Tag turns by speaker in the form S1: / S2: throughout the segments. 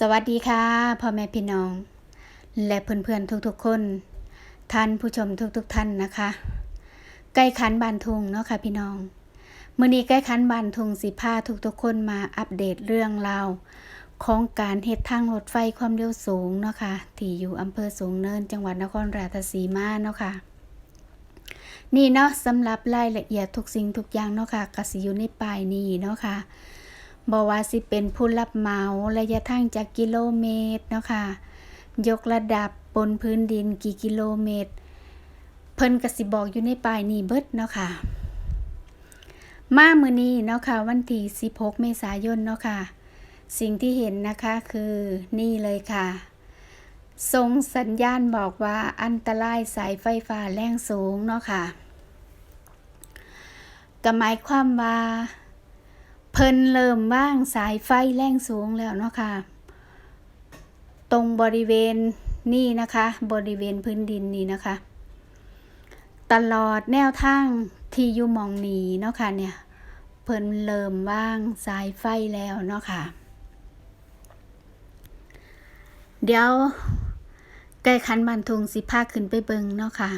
S1: สวัสดีค่ะพ่อแม่พี่น้อง และเพื่อนๆทุกๆคน ท่านผู้ชมทุกๆท่านนะคะใกล้ขันบานทุงเนาะค่ะพี่น้องเมื้อนี้ใกล้ขันบานทุงสิพาทุกๆคนมาอัปเดตเรื่องราวของการเฮ็ดทางรถไฟความเร็วสูงเนาะค่ะที่อยู่อำเภอสูงเนิน จังหวัดนครราชสีมาเนาะค่ะนี่เนาะสำหรับรายละเอียดทุกสิ่งทุกอย่างเนาะค่ะก็สิอยู่ในป้ายนี้เนาะค่ะ บอว่าสิเป็นผู้รับเหมาระยะทางจากกิโลเมตรเนาะค่ะ ยกระดับบนพื้นดินกี่กิโลเมตร เพิ่นก็สิบอกอยู่ในป้ายนี้เบิดเนาะค่ะ มามื้อนี้เนาะค่ะวันที่16 เมษายนเนาะค่ะ สิ่งที่เห็นนะคะคือนี่เลยค่ะส่งสัญญาณบอกว่าอันตรายสายไฟฟ้าแรงสูงเนาะค่ะก็หมายความว่า เพิ่นเริ่มว่างสายไฟแรงสูงแล้วเนาะค่ะ ตรงบริเวณนี่นะคะ บริเวณพื้นดินนี่นะคะ ตลอดแนวทางที่อยู่มองนี้เนาะค่ะเนี่ยเพิ่นเริ่มว่างสายไฟแล้วเนาะค่ะ เดี๋ยวใกล้คันบันทุงสิพาขึ้นไปเบิงเนาะค่ะ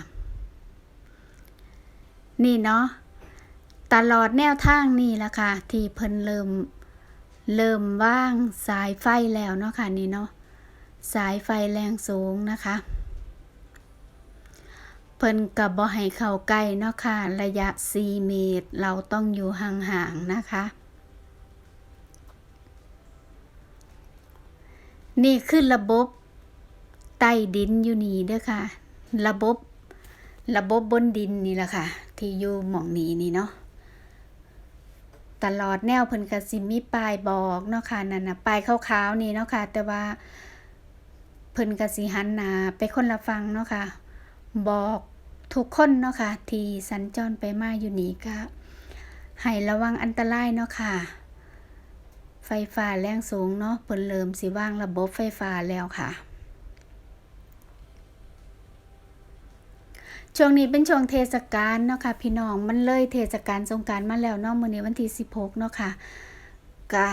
S1: นี่เนาะ ตลอดแนวทางนี่แหละค่ะ ที่เพิ่นเริ่ม เริ่มว่างสายไฟแล้วเนาะค่ะนี่เนาะสายไฟแรงสูงนะคะ เพิ่นกับบ่ให้เข้าใกล้เนาะค่ะ ระยะ 4 เมตร เราต้องอยู่ห่างๆนะคะ นี่คือระบบใต้ดินอยู่นี่เด้อค่ะ ระบบ ระบบบนดินนี่แหละค่ะ ที่อยู่หม่องนี้นี่เนาะ ตลอดแนวเพิ่นก็สิมีป้ายบอกเนาะค่ะนั่นน่ะป้ายขาวๆนี่เนาะค่ะ แต่ว่าเพิ่นก็สิหันหน้าไปคนละฟังเนาะค่ะ บอกทุกคนเนาะค่ะ ที่สัญจรไปมาอยู่นี่ก็ให้ระวังอันตรายเนาะค่ะ ไฟฟ้าแรงสูงเนาะเพิ่นเริ่มสิวางระบบไฟฟ้าแล้วค่ะ ช่วงนี้เป็นช่วงเทศกาลเนาะค่ะพี่น้องมันเลยเทศกาลสงการมาแล้วเนาะมื้อนี้วันที่16เนาะค่ะก็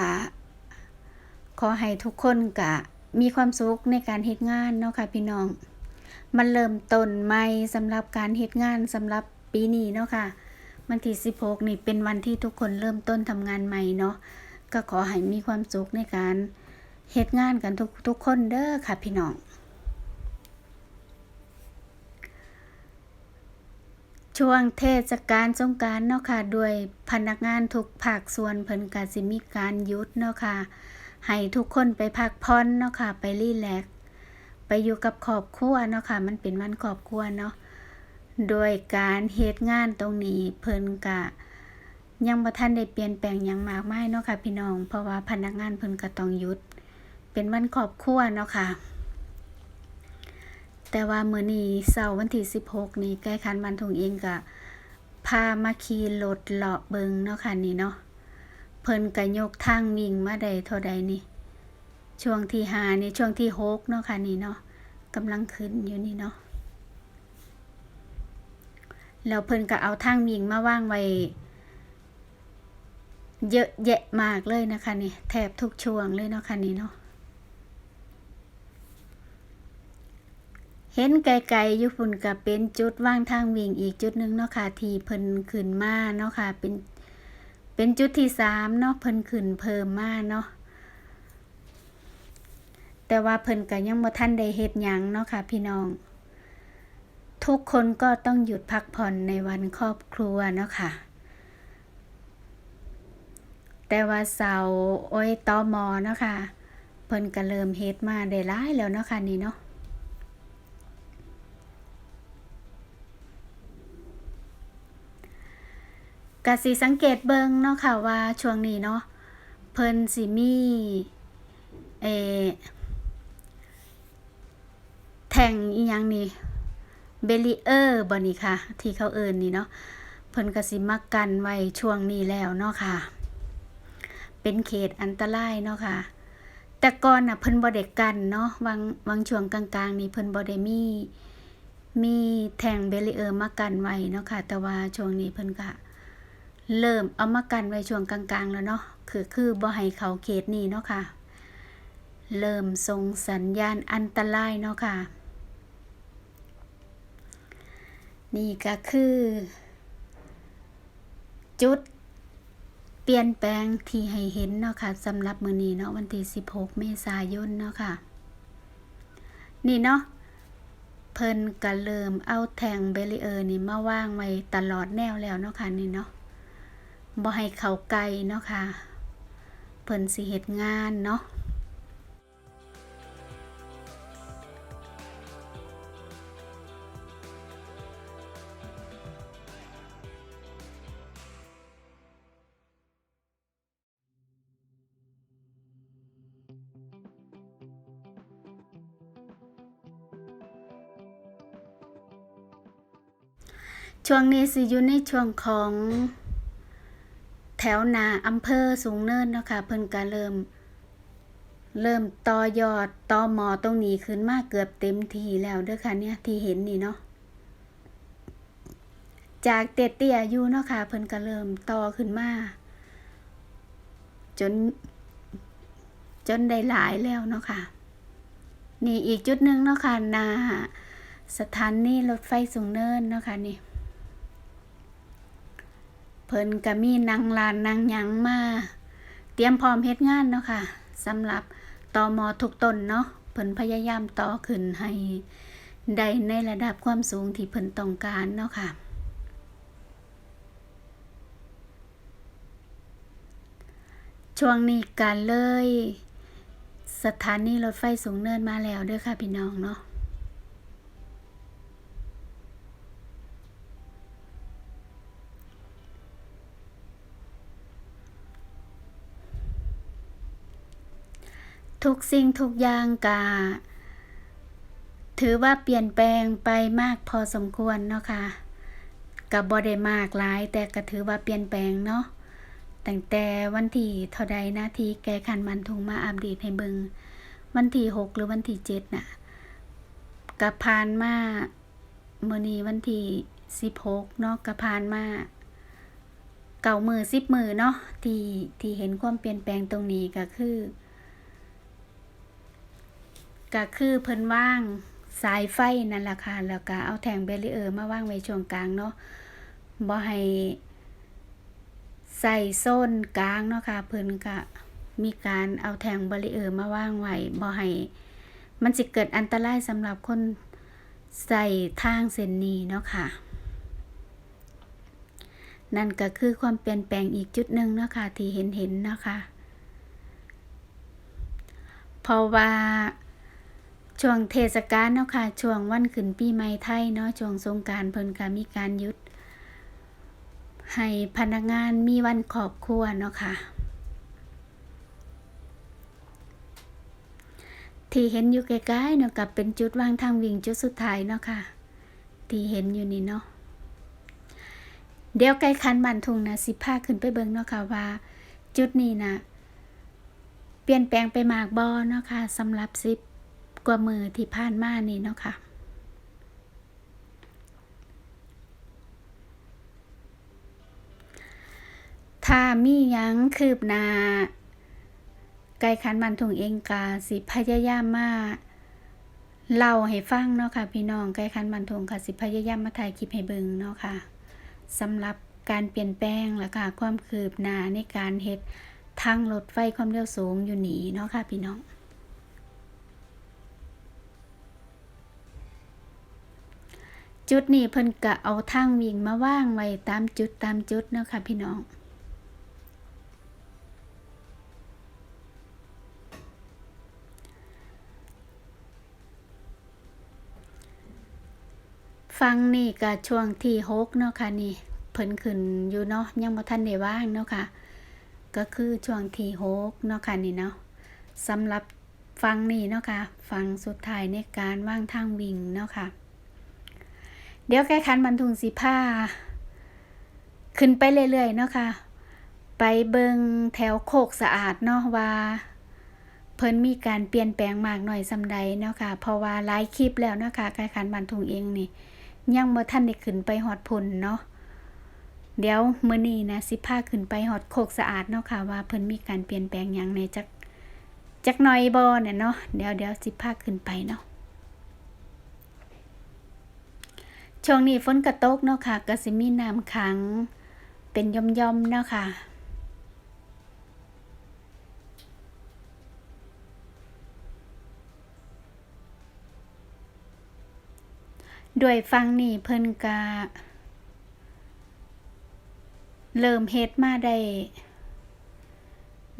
S1: ขอให้ทุกคนก็มีความสุขในการเฮ็ดงานเนาะค่ะพี่น้อง มันเริ่มต้นใหม่สำหรับการเฮ็ดงานสำหรับปีนี้เนาะค่ะวันที่16นี่เป็นวันที่ทุกคนเริ่มต้นทำงานใหม่เนาะก็ขอให้มีความสุขในการเฮ็ดงานกันทุกทุกคนเด้อค่ะพี่น้อง ช่วงเทศกาลสงกานต์เนาะค่ะด้วยพนักงานทุกภาคส่วนเพิ่นก็สิมีการยุดเนาะค่ะให้ทุกคนไปพักผ่อนเนาะค่ะ ไปรีแลกซ์ไปอยู่กับครอบครัวเนาะค่ะ มันเป็นวันครอบครัวเนาะโดยการเฮ็ดงานตรงนี้เพิ่นก็ยังบ่ทันได้เปลี่ยนแปลงหยังมากมายเนาะค่ะ พี่น้อง เพราะว่าพนักงานเพิ่นก็ต้องหยุด เป็นวันครอบครัวเนาะค่ะ แต่ว่ามื้อนี้เสาร์วันที่16 นี่ใกล้คันบันทุงเองก็พามาขี่รถเลาะเบิงเนาะค่ะนี่เนาะเพิ่นก็ยกทางวิ่งมาได้เท่าใดนี่ ช่วงที่5นี่ช่วงที่6เนาะค่ะนี่เนาะกำลังขึ้นอยู่นี่เนาะแล้วเพิ่นก็เอาทางวิ่งมาว่างไว้เยอะแยะมากเลยนะคะนี่แทบทุกช่วงเลยเนาะค่ะนี่เนาะ เห็นไกลๆอยู่พุ่นก็เป็นจุดว่างทางวิ่งอีกจุดหนึ่งเนาะค่ะที่เพิ่นขึ้นมาเนาะค่ะเป็นเป็นจุดที่สามเนาะเพิ่นขึ้นเพิ่มมาเนาะแต่ว่าเพิ่นก็ยังบ่ทันได้เฮ็ดหยังเนาะค่ะ พี่น้อง ทุกคนก็ต้องหยุดพักผ่อนในวันครอบครัวเนาะค่ะ แต่ว่าเสาโอ้ยตอมอเนาะค่ะ เพิ่นก็เริ่มเฮ็ดมาได้หลายแล้วเนาะค่ะนี่เนาะ กสิสังเกตเบิงเนาะค่ะว่าช่วงนี้เนาะเพิ่นสิมีเอแทงอีหยังนี่เบรีเออร์บ่นี่ค่ะ ที่เขาเอิ้นนี่เนาะเพิ่นกสิมากันไว้ช่วงนี้แล้วเนาะค่ะ เป็นเขตอันตรายเนาะค่ะ แต่ก่อนน่ะเพิ่นบ่ได้กันเนาะวางวางช่วงกลางๆ นี่เพิ่นบ่ได้มีมีแทงเบรีเออร์มากันไว้เนาะค่ะ แต่ว่าช่วงนี้เพิ่นก็ เริ่มเอามากันไว้ช่วงกลางๆ แล้วเนาะคือคือบ่ให้เขาเขตนี้เนาะค่ะ เริ่มส่งสัญญาณอันตรายเนาะค่ะ นี่ก็คือ จุด เปลี่ยนแปลงที่ให้เห็นเนาะค่ะสำหรับมือนี้เนาะวันที่ 16 เมษายนเนาะค่ะ นี่เนาะเพิ่นก็เริ่มเอาแทงเบรีเออร์นี่มาวางไว้ตลอดแนวแล้วเนาะค่ะนี่เนาะ บ่ให้เข้าใกล้เนาะค่ะ เพิ่นสิเฮ็ดงานเนาะช่วงนี้สิอยู่ในช่วงของ ถวนาอำเภอสูงเนินเนาะค่ะเพิ่นก็เริ่ม เริ่มต่อยอดต่อหมอตรงนี้ขึ้นมาเกือบเต็มทีแล้วเด้อค่ะเนี่ยที่เห็นนี่เนาะจากเตี้ยๆอยู่เนาะค่ะเพิ่นก็เริ่มต่อขึ้นมาจน จนได้หลายแล้วเนาะค่ะ นี่อีกจุดหนึ่งเนาะค่ะนาสถานีรถไฟสูงเนินเนาะค่ะนี่ เพิ่นก็มีนางลานนางยังมา เตรียมพร้อมเฮ็ดงานเนาะค่ะสำหรับตอมอทุกตนเนาะเพิ่นพยายามต่อขึ้นให้ได้ในระดับความสูงที่เพิ่นต้องการเนาะค่ะ ช่วงนี้การเลย สถานีรถไฟสูงเนินมาแล้วด้วยค่ะพี่น้องเนาะ ทุกสิ่งทุกอย่างกาถือว่าเปลี่ยนแปลงไปมากพอสมควรเนาะค่ะกับบอได้มากหลาย แต่ก็ถือว่าเปลี่ยนแปลงเนาะตั้งแต่วันที่เท่าใดนะที่แกขันมันทุงมาอัปเดตให้เบิงวันที่หกหรือวันที่เจ็ดน่ะกับผ่านมาเมื่อนี้วันที่สิบหกเนาะกับผ่านมาเก่ามือสิบมือเนาะที่ที่เห็นความเปลี่ยนแปลงตรงนี้ก็คือ ก็คือเพิ่นว่างสายไฟนั่นแหละค่ะ แล้วก็เอาแทงเบรีเออร์มาว่างไว้ช่วงกลางเนาะบ่ให้ใส่โซนกลางเนาะค่ะ เพิ่นก็มีการเอาแทงเบรีเออร์มาว่างไว้บ่ให้มันสิเกิดอันตรายสำหรับคนใส่ทางเส้นนี้เนาะค่ะ นั่นก็คือความเปลี่ยนแปลงอีกจุดหนึ่งเนาะค่ะที่เห็นเห็นเนาะค่ะเพราะว่า ช่วงเทศกาลเนาะค่ะช่วงวันขึ้นปีใหม่ไทยเนาะช่วงสงการเพิ่นก็มีการยุด ให้พนักงานมีวันครอบครัวเนาะค่ะที่เห็นอยู่ใกล้ๆเนาะกับเป็นจุดวางทางวิ่งจุดสุดท้ายเนาะค่ะ ที่เห็นอยู่นี่เนาะเดี๋ยวใกล้คันบันทุงนะสิพาขึ้นไปเบิ่งเนาะค่ะว่า จุดนี้นะเปลี่ยนแปลงไปมากบ่เนาะค่ะสำหรับสิบ กว่ามือที่ผ่านมานี่เนาะค่ะถ้ามียังคืบหน้าไก่ขันมันถุงเองกาสิพยายามมาเล่าให้ฟังเนาะค่ะ พี่น้องไก่ขันมันถุงค่ะสิพยายามมาถ่ายคลิปให้เบิงเนาะค่ะสำหรับการเปลี่ยนแปลงและค่ะความคืบหน้าในการเฮ็ดทางรถไฟความเร็วสูงอยู่หนีเนาะค่ะ พี่น้อง จุดนี้เพิ่นกะเอาทางวิ่งมาว่างไว้ตามจุดตามจุดเนาะค่ะพี่น้อง ฟังนี่ก็ช่วงที่หกเนาะค่ะนี่เพิ่นขึ้นอยู่เนาะยังบ่ทันได้ว่างเนาะค่ะ ก็คือช่วงที่หกเนาะค่ะนี่เนาะสำหรับฟังนี่เนาะค่ะ ฟังสุดท้ายในการว่างทางวิ่งเนาะค่ะ เดี๋ยวแก้คันบรรทุงสีผ้า ขึ้นไปเรื่อยๆเนาะค่ะ ไปเบิงแถวโคกสะอาดเนาะว่า เพิ่นมีการเปลี่ยนแปลงมากหน่อยสำใดเนาะค่ะเพราะว่าหลายคลิปแล้วเนาะค่ะแก้คันบรรทุงเองนี่ ยังบ่ทันได้ขึ้นไปฮอดพุ่นเนาะเดี๋ยวมื้อนี้นะสิพาขึ้นไปฮอดโคกสะอาดเนาะค่ะว่าเพิ่นมีการเปลี่ยนแปลงหยังในจักจักหน่อยบ่เนี่ยเนาะเดี๋ยวเดี๋ยวสิพาขึ้นไปเนาะ ช่วงนี้ฝนกระตกเนาะค่ะก็สิมีน้ำขัง เป็นย่อมๆเนาะค่ะด้วยฟังนี่เพิ่นกะเริ่มเฮ็ดมาได้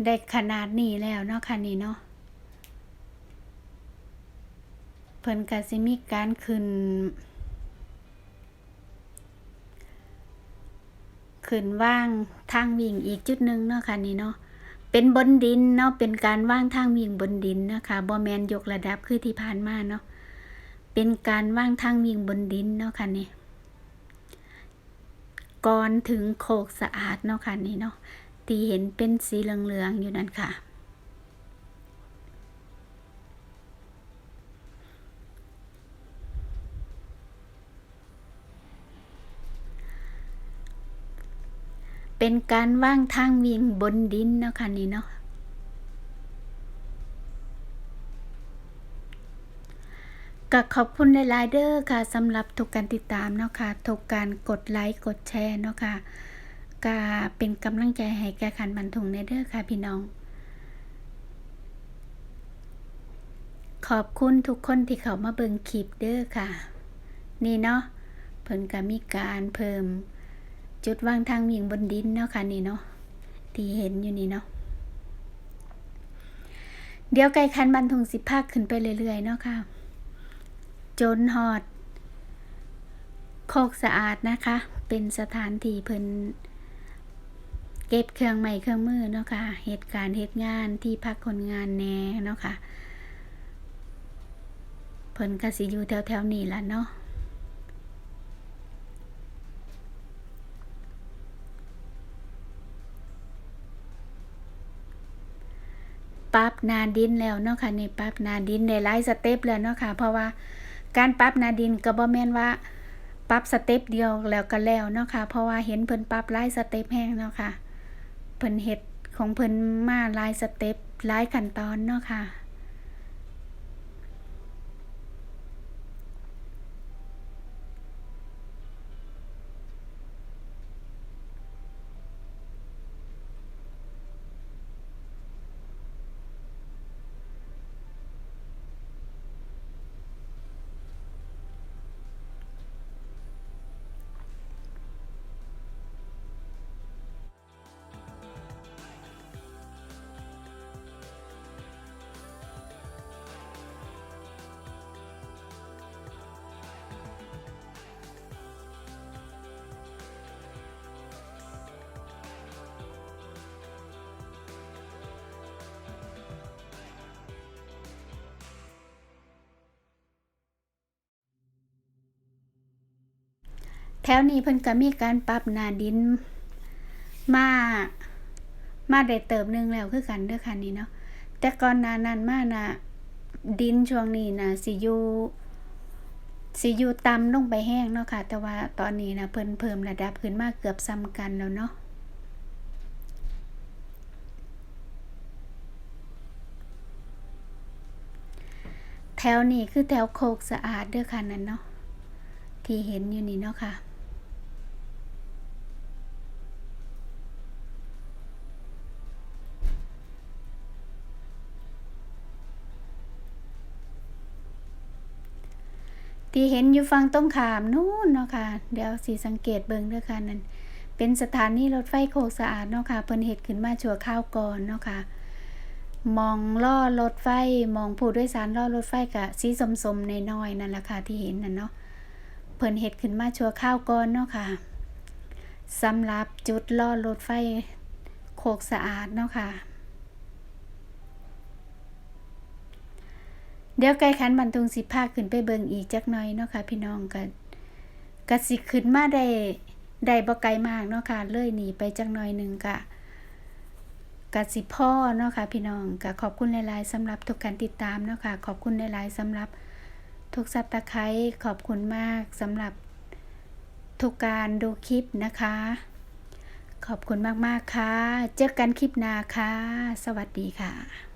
S1: ได้ขนาดนี้แล้วเนาะค่ะนี่เนาะเพิ่นก็สิมีการขึ้น ขึ้นว่างทางวิ่งอีกจุดหนึ่งเนาะค่ะนี่เนาะเป็นบนดินเนาะเป็นการว่างทางวิ่งบนดินนะคะบอแมนยกระดับคือที่ผ่านมาเนาะเป็นการว่างทางวิ่งบนดินเนาะค่ะนี่ก่อนถึงโคกสะอาดเนาะค่ะนี่เนาะที่เห็นเป็นสีเหลืองๆอยู่นั่นค่ะ เป็นการว่างทางวิ่งบนดินเนาะค่ะนี่เนาะก็ขอบคุณหลายๆเด้อค่ะสำหรับทุกการติดตามเนาะค่ะทุกการกดไลค์กดแชร์เนาะค่ะก็เป็นกำลังใจให้แก่ขันบันทุงในเด้อค่ะพี่น้อง ขอบคุณทุกคนที่เขามาเบิ่งคลิปเด้อค่ะ นี่เนาะเพิ่นก็มีการเพิ่ม จุดวางทางวิ่งบนดินเนาะค่ะนี่เนาะที่เห็นอยู่นี่เนาะเดี๋ยวไก่คันบันทุงสิภาคขึ้นไปเรื่อยๆเนาะค่ะ จนหอด โคกสะอาดนะคะ เป็นสถานที่เพิ่นเก็บเครื่องใหม่เครื่องมือเนาะค่ะเหตุการณ์เหตุงานที่พักคนงานแน่เนาะค่ะเพิ่นก็สิอยู่แถวๆนี้ล่ะเนาะ ปรับนาดินแล้วเนาะค่ะนี่ปรับนาดินในหลายสเต็ปแล้วเนาะค่ะ เพราะว่าการปรับนาดินก็บ่แม่นว่าปรับสเต็ปเดียวแล้วก็แล้วเนาะค่ะ เพราะว่าเห็นเพิ่นปรับหลายสเต็ปแห้งเนาะค่ะเพิ่นเฮ็ดของเพิ่นมาหลายสเต็ปหลายขั้นตอนเนาะค่ะ แถวนี้เพิ่นก็มีการปรับนาดิน มา มาได้เติบหนึงแล้วคือกันเด้อค่ะนี่เนาะ แต่ก่อนหน้านั้นมานะดินช่วงนี้นะสิอยู่สิอยู่ต่ำลงไปแห้งเนาะค่ะ แต่ว่าตอนนี้นะเพิ่นเพิ่มระดับขึ้นมาเกือบซ้ำกันแล้วเนาะแถวนี้คือแถวโคกสะอาดเด้อค่ะนั่นเนาะที่เห็นอยู่นี่เนาะค่ะ ที่เห็นอยู่ฝั่งตรงขามนู่นเนาะค่ะ เดี๋ยวสีสังเกตเบิ่งด้วยค่ะนั่นเป็นสถานีรถไฟโคกสะอาดเนาะค่ะเพิ่นเฮ็ดขึ้นมาชั่วข้าวก่อนเนาะค่ะมองล่อรถไฟมองผู้โดยสารล่อรถไฟกะสีสมๆน้อยนั่นแหละค่ะที่เห็นนั่นเนาะเพิ่นเฮ็ดขึ้นมาชั่วข้าวก่อนเนาะค่ะสำหรับจุดล่อรถไฟโคกสะอาดเนาะค่ะ เดี๋ยวไก่ขันบันทุงสิพาขึ้นไปเบิงอีกจักหน่อยเนาะค่ะ พี่น้องกันกะสิขึ้นมาได้ได้บ่ไกลมากเนาะค่ะเลยหนีไปจักหน่อยหนึ่งกะกะสิพ่อเนาะค่ะพี่น้องกะขอบคุณหลายๆสำหรับทุกการติดตามเนาะค่ะขอบคุณหลายๆสำหรับทุกซับตะไคร้ขอบคุณมากสำหรับทุกการดูคลิปนะคะ ขอบคุณมากๆค่ะ เจอกันคลิปหน้าค่ะ สวัสดีค่ะ